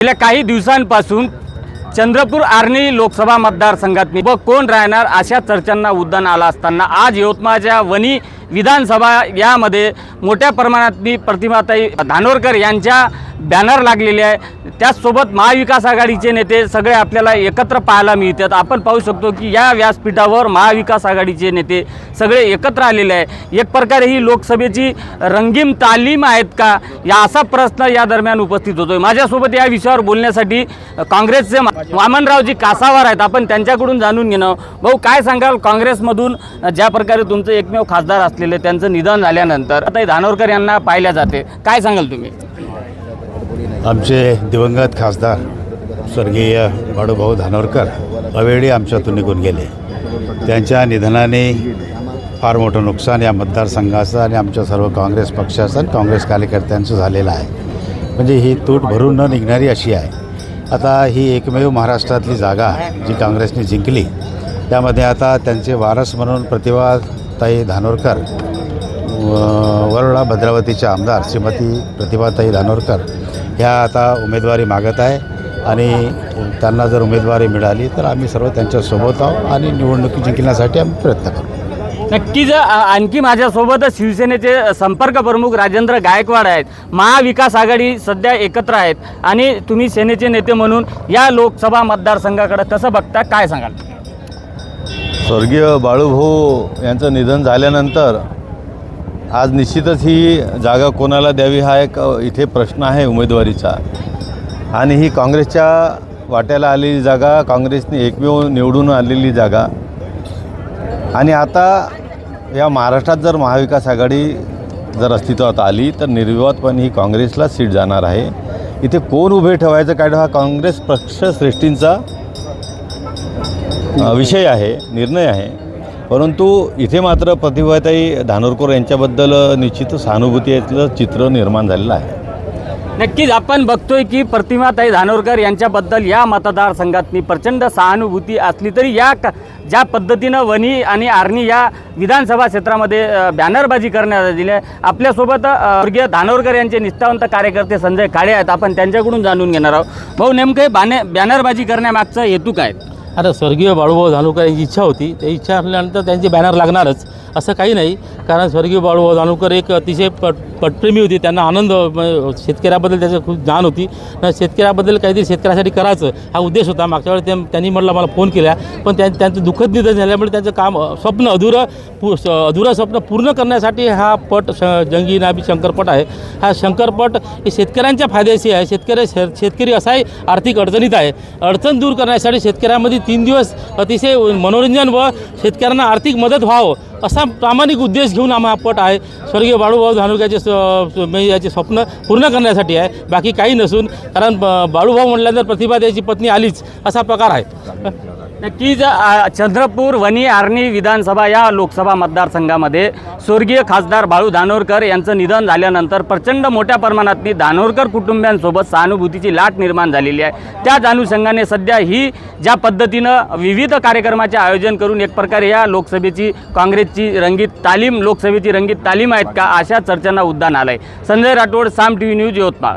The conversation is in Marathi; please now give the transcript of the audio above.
गेल्या काही दिवसांपासून चंद्रपूर आर्णी लोकसभा मतदारसंघात व कोण राहणार अशा चर्चांना उद्यान आला असताना आज यवतमाळच्या वनी विधानसभा यामध्ये मोठ्या प्रमाणात प्रतिमाताई धानोरकर यांच्या बॅनर लागलेले आहे. त्याचसोबत महाविकास आघाडीचे नेते सगळे आपल्याला एकत्र पाहायला मिळतात. आपण पाहू शकतो की या व्यासपीठावर महाविकास आघाडीचे नेते सगळे एकत्र आलेले आहे एक प्रकारे ही लोकसभेची रंगीम तालीम आहेत का? या असा प्रश्न या दरम्यान उपस्थित होतोय. माझ्यासोबत या विषयावर बोलण्यासाठी काँग्रेसचे मा- वामनरावजी कासावार आहेत. आपण त्यांच्याकडून जाणून घेणं. भाऊ काय सांगाल? काँग्रेसमधून ज्या प्रकारे तुमचं एकमेव खासदार असलेले त्यांचं निधन झाल्यानंतर आता हे धानोरकर यांना पाहिल्या जाते. काय सांगाल तुम्ही? आमचे दिवंगत खासदार स्वर्गीय बाळूभाऊ धानोरकर अवेळी आमच्यातून निघून गेले. त्यांच्या निधनाने फार मोठं नुकसान या मतदारसंघाचं आणि आमच्या सर्व काँग्रेस पक्षाचं आणि काँग्रेस कार्यकर्त्यांचं झालेलं आहे. म्हणजे ही तूट भरून न निघणारी अशी आहे. आता ही एकमेव महाराष्ट्रातली जागा जी काँग्रेसने जिंकली त्यामध्ये आता त्यांचे वारस म्हणून प्रतिभाताई धानोरकर व- वरोडा भद्रावतीच्या आमदार श्रीमती प्रतिभाताई धानोरकर ह्या आता उमेदवारी मागत आहे आणि त्यांना जर उमेदवारी मिळाली तर आम्ही सर्व त्यांच्यासोबत आहोत आणि निवडणुकी जिंकण्यासाठी आम्ही प्रयत्न करू. नक्कीच आणखी माझ्यासोबत शिवसेनेचे संपर्क प्रमुख राजेंद्र गायकवाड आहेत. महाविकास आघाडी सध्या एकत्र आहेत. आणि तुम्ही सेनेचे नेते म्हणून या लोकसभा मतदारसंघाकडे कसं बघता काय सांगाल? स्वर्गीय बाळूभाऊ यांचं निधन झाल्यानंतर आज निश्चितच ही जागा कोणाला द्यावी हा एक इथे प्रश्न आहे उमेदवारीचा. आणि ही काँग्रेसच्या वाट्याला आलेली जागा काँग्रेसने एकमेव निवडून आलेली जागा. आणि आता या महाराष्ट्रात जर महाविकास आघाडी जर अस्तित्वात आली तर निर्विवादपणे ही काँग्रेसला सीट जाणार आहे. इथे कोण उभे ठेवायचं काय हा काँग्रेस पक्षश्रेष्ठींचा विषय आहे निर्णय आहे. परंतु इथे मात्र प्रतिभाताई धानोरकर यांच्याबद्दल निश्चित सहानुभूतीचं चित्र निर्माण झालेलं आहे. नक्कीच आपण बघतोय की प्रतिमाताई धानोरकर यांच्याबद्दल या मतदारसंघातनी प्रचंड सहानुभूती असली तरी या क- ज्या पद्धतीनं वनी आणि आर्णी या विधानसभा क्षेत्रामध्ये बॅनरबाजी करण्यात आलेली आहे आपल्यासोबत स्वर्गीय धानोरकर यांचे निष्ठावंत कार्यकर्ते संजय काळे आहेत. आपण त्यांच्याकडून जाणून घेणार आहोत. भाऊ नेमकं बाने बॅनरबाजी करण्यामागचा हेतू काय? आता स्वर्गीय बाळूभाऊ धानुकर यांची इच्छा होती. ते इच्छा असल्यानंतर त्यांचे बॅनर लागणारच. असं काही नाही. कारण स्वर्गीय बाळू धानुकर एक अतिशय पट पटप्रेमी होती. त्यांना आनंद शेतकऱ्याबद्दल त्याचं खूप जाण होती. शेतकऱ्याबद्दल काहीतरी शेतकऱ्यासाठी करायचं हा उद्देश होता. मागच्या वेळेस ते त्यांनी म्हटलं मला फोन केला. पण त्या त्यांचं दुःखद निधन झाल्यामुळे त्यांचं काम स्वप्न अधुरं पु स- अधुरं स्वप्न पूर्ण करण्यासाठी हा पट श जंगी नाबी शंकरपट आहे. हा शंकरपट हे शेतकऱ्यांच्या फायद्याशी आहे. शेतकरी शे- शेतकरी असाही आर्थिक अडचणीत आहे. अडचण दूर करण्यासाठी शेतकऱ्यामध्ये तीन दिवस अतिशय मनोरंजन व शेतकऱ्यांना आर्थिक मदत व्हावं. असा प्रामाणिक उद्देश घेऊन आम्हा पट आहे. स्वर्गीय बाळूभाऊ धानुक्याचे स म्हणजे याचे स्वप्न पूर्ण करण्यासाठी आहे. बाकी काही नसून कारण ब- बाळूभाऊ म्हटल्यानंतर प्रतिभा त्याची पत्नी आलीच असा प्रकार आहे. नक्कीच चंद्रपूर वनी आर्णी विधानसभा या लोकसभा मतदारसंघामध्ये स्वर्गीय खासदार बाळू धानोरकर यांचं निधन झाल्यानंतर प्रचंड मोठ्या प्रमाणात धानोरकर कुटुंबियांसोबत सहानुभूतीची लाट निर्माण झालेली आहे. त्याच अनुषंगाने सध्या ही ज्या पद्धतीनं विविध कार्यक्रमाचे आयोजन करून एक प्रकारे या लोकसभेची काँग्रेसची रंगीत तालीम लोकसभेची रंगीत तालीम आहेत का अशा चर्चांना उद्दान आलं आहे Sanjay Rathod Saam T V news Yavatmal.